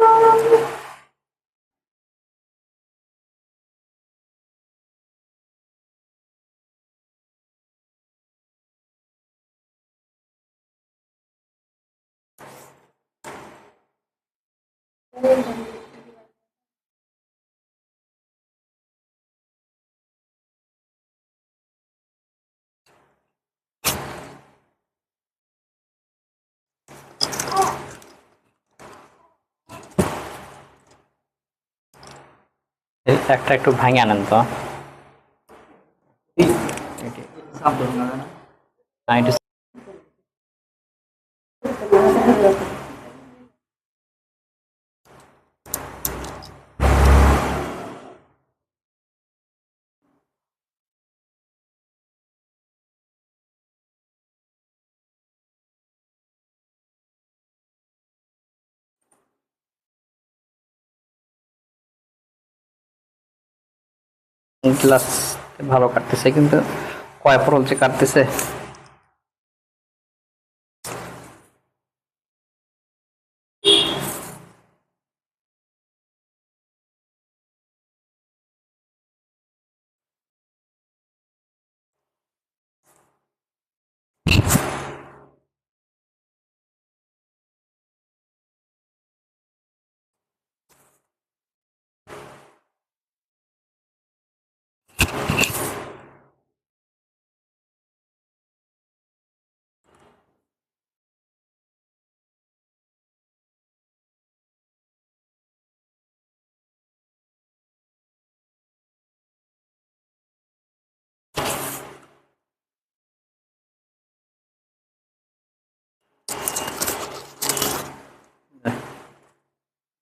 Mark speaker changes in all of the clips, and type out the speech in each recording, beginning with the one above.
Speaker 1: এই একটা একটু ভাঙে আনেন তো। একটু গ্লাস ভালো কাটতেছে কিন্তু কয় পরল যে কাটতেছে?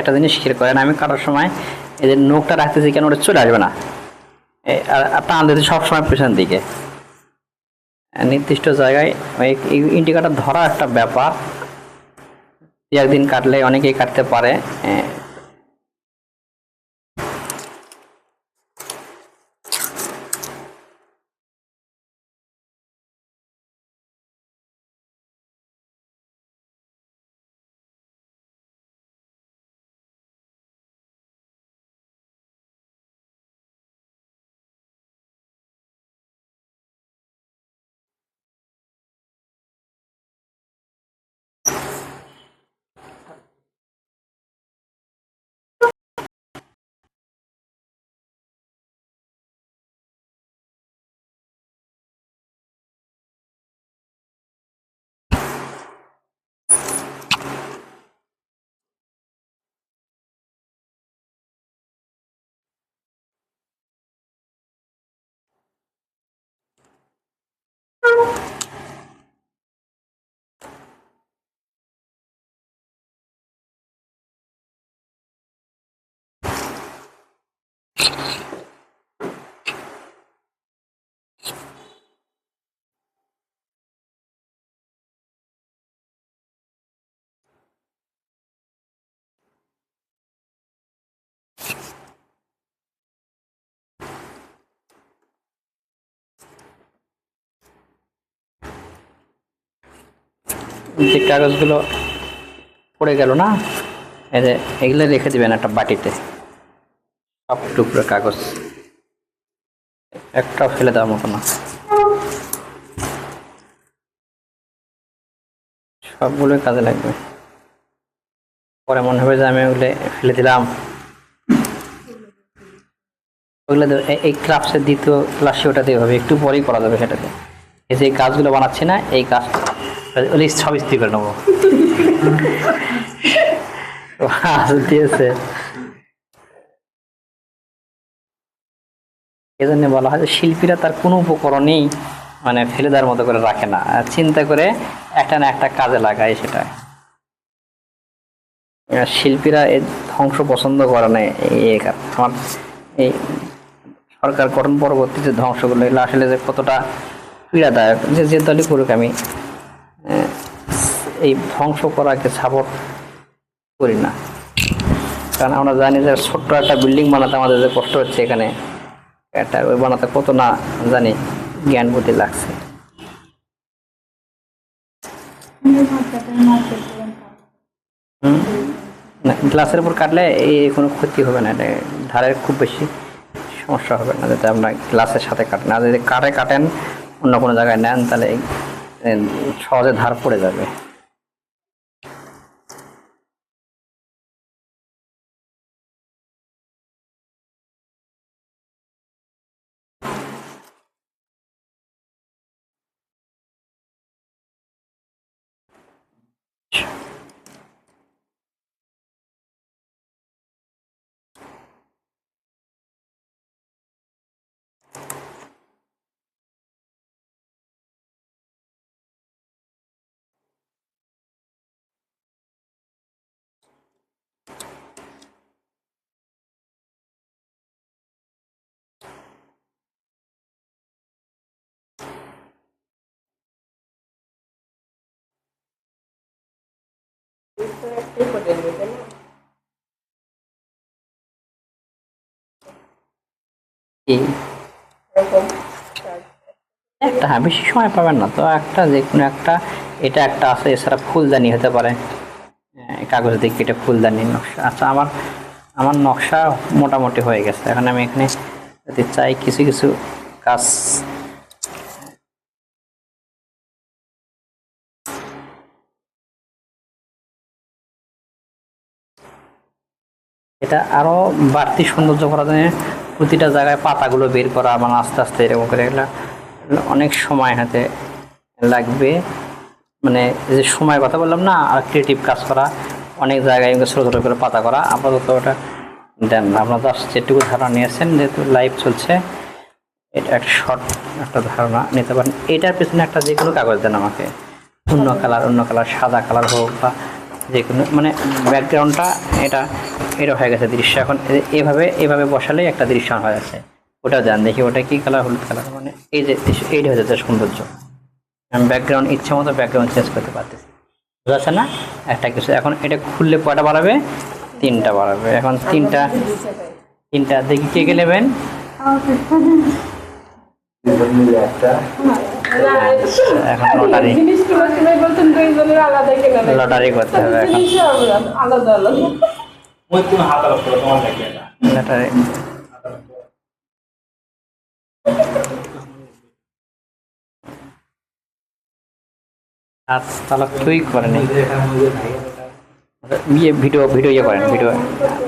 Speaker 1: একটা জিনিস খেয়াল করেন, আমি কাটার সময় এদের নোখটা রাখতেছি কেন, ওটা চলে আসবে না। আর টান দিতে সবসময় পেছন দিকে। নির্দিষ্ট জায়গায় ওই ইন্ডিকেটার ধরা একটা ব্যাপার। একদিন কাটলে অনেকেই কাটতে পারে যে কাগজগুলো পড়ে গেল না যে এগুলো রেখে দিবেন একটা বাটিতে। সব টুকরো কাগজ। একটা ফেলে দেওয়ার মতো না। সবগুলোই কাজে লাগবে। পরে মনে হবে যে আমি ওগুলো ফেলে দিলাম। ওগুলো এই- ক্লাসের দ্বিতীয় ক্লাসে ওটাতে হবে একটু পরেই করা যাবে সেটাতে। এই যে কাজগুলো বানাচ্ছি না, এই কাজ লিস্ট সব স্থির করে নেব দিয়েছে এজন্য বলা হয় যে শিল্পীরা তার কোনো উপকরণেই মানে ফেলে দেওয়ার মতো করে রাখে না। চিন্তা করে একটা না একটা কাজে লাগায় সেটা। শিল্পীরা এই ধ্বংস পছন্দ করে না এই আমার এই সরকার গঠন পরবর্তী যে ধ্বংসগুলো এগুলো আসলে যে কতটা পীড়াদায়ক, যে যে দলই করুক আমি এই ধ্বংস করাকে সাপোর্ট করি না। কারণ আমরা জানি যে ছোট্ট একটা বিল্ডিং বানাতে আমাদের যে কষ্ট হচ্ছে এখানে। একটা ওই বানাতে কত না জানি জ্ঞান বুদ্ধি লাগছে। গ্লাসের উপর কাটলে এই কোনো ক্ষতি হবে না, এটা ধারের খুব বেশি সমস্যা হবে না, যাতে আপনার গ্লাসের সাথে কাটেন আর যদি কাটে, কাটেন, অন্য কোনো জায়গায় নেন, তাহলে সহজে ধার পড়ে যাবে। একটা হ্যাঁ বেশি সময় পাবেন না। তো একটা যে কোনো একটা, এটা একটা আছে, এছাড়া ফুলদানি হতে পারে। কাগজ দিয়ে কেটে ফুলদানি নকশা। আচ্ছা আমার আমার নকশা মোটামুটি হয়ে গেছে। এখন আমি এখানে যদি চাই কিছু কিছু কাজ এটা আরও বাড়তি সৌন্দর্য করার জন্য প্রতিটা জায়গায় পাতাগুলো বের করা মানে আস্তে আস্তে এরকম করে এগুলো অনেক সময় হাতে লাগবে। মানে যে সময় কথা বললাম না, আর ক্রিয়েটিভ কাজ করা, অনেক জায়গায় ছোটো ছোটো করে পাতা করা, আপাতত ওটা দেন না। আপনার জাস্ট যেটুকু ধারণা নিয়েছেন, যেহেতু লাইভ চলছে, এটা একটা শর্ট একটা ধারণা নিতে পারেন। এটার পেছনে একটা যে কোনো কাগজ দেন আমাকে। অন্য কালার অন্য কালার, সাদা কালার হোক বা যে কোনো মানে ব্যাকগ্রাউন্ডটা এটা এটা হয়ে গেছে দৃশ্য। এখন এভাবে এভাবে বসালেই একটা দৃশ্য হয়ে যাচ্ছে ওটা দেন দেখি ওটা কি কালার হলুদ কালার মানে এই যে এইটা হয়ে যাচ্ছে সৌন্দর্য। আমি ব্যাকগ্রাউন্ড ইচ্ছে মতো ব্যাকগ্রাউন্ড চেঞ্জ করতে পারতেছি। বুঝা যাচ্ছে না? একটা কিছু এখন এটা খুললে কয়টা বাড়াবে? তিনটা বাড়াবে। এখন তিনটা তিনটা দেখি কে কে নেবেন? এখন লটারি। লটারি করতে হবে এখন। লটারি আজ তাহলে কেউই করেন ভিডিও ভিডিও ইয়ে করেন ভিডিও